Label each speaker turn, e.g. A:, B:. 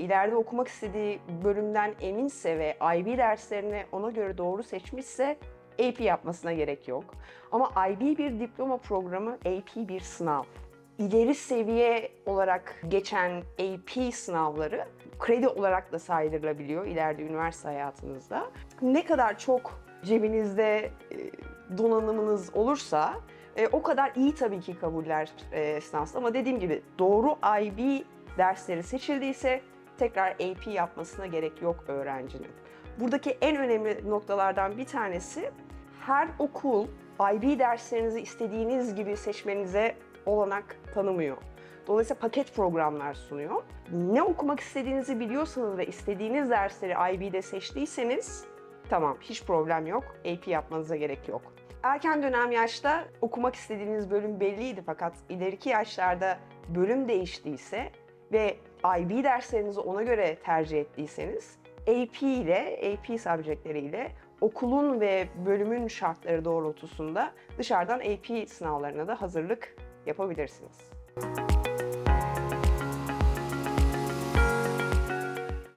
A: ileride okumak istediği bölümden eminse ve IB derslerini ona göre doğru seçmişse AP yapmasına gerek yok. Ama IB bir diploma programı, AP bir sınav. İleri seviye olarak geçen AP sınavları kredi olarak da saydırılabiliyor ileride üniversite hayatınızda. Ne kadar çok cebinizde e, donanımınız olursa e, o kadar iyi tabii ki kabuller e, ama dediğim gibi doğru IB dersleri seçildiyse tekrar AP yapmasına gerek yok öğrencinin. Buradaki en önemli noktalardan bir tanesi her okul IB derslerinizi istediğiniz gibi seçmenize olanak tanımıyor. Dolayısıyla paket programlar sunuyor. Ne okumak istediğinizi biliyorsanız ve istediğiniz dersleri IB'de seçtiyseniz tamam hiç problem yok. AP yapmanıza gerek yok. Erken dönem yaşta okumak istediğiniz bölüm belliydi fakat ileriki yaşlarda bölüm değiştiyse ve IB derslerinizi ona göre tercih ettiyseniz AP ile, AP subjectleriyle okulun ve bölümün şartları doğrultusunda dışarıdan AP sınavlarına da hazırlık yapabilirsiniz.